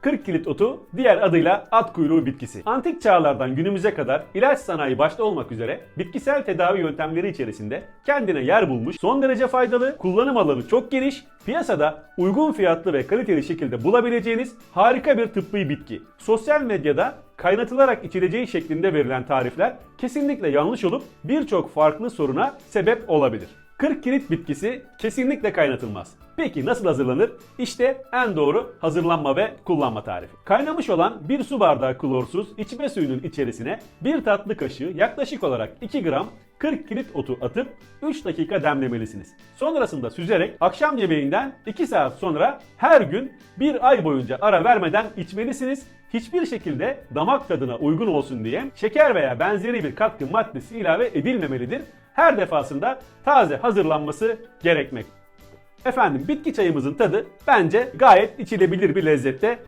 40 kilit otu diğer adıyla at kuyruğu bitkisi. Antik çağlardan günümüze kadar ilaç sanayi başta olmak üzere bitkisel tedavi yöntemleri içerisinde kendine yer bulmuş, son derece faydalı, kullanım alanı çok geniş, piyasada uygun fiyatlı ve kaliteli şekilde bulabileceğiniz harika bir tıbbi bitki. Sosyal medyada kaynatılarak içileceği şeklinde verilen tarifler kesinlikle yanlış olup birçok farklı soruna sebep olabilir. 40 kilit bitkisi kesinlikle kaynatılmaz. Peki nasıl hazırlanır? İşte en doğru hazırlanma ve kullanma tarifi. Kaynamış olan bir su bardağı klorsuz içme suyunun içerisine bir tatlı kaşığı yaklaşık olarak 2 gram 40 kilit otu atıp 3 dakika demlemelisiniz. Sonrasında süzerek akşam yemeğinden 2 saat sonra her gün bir ay boyunca ara vermeden içmelisiniz. Hiçbir şekilde damak tadına uygun olsun diye şeker veya benzeri bir katkı maddesi ilave edilmemelidir. Her defasında taze hazırlanması gerekmek. Efendim bitki çayımızın tadı bence gayet içilebilir bir lezzette.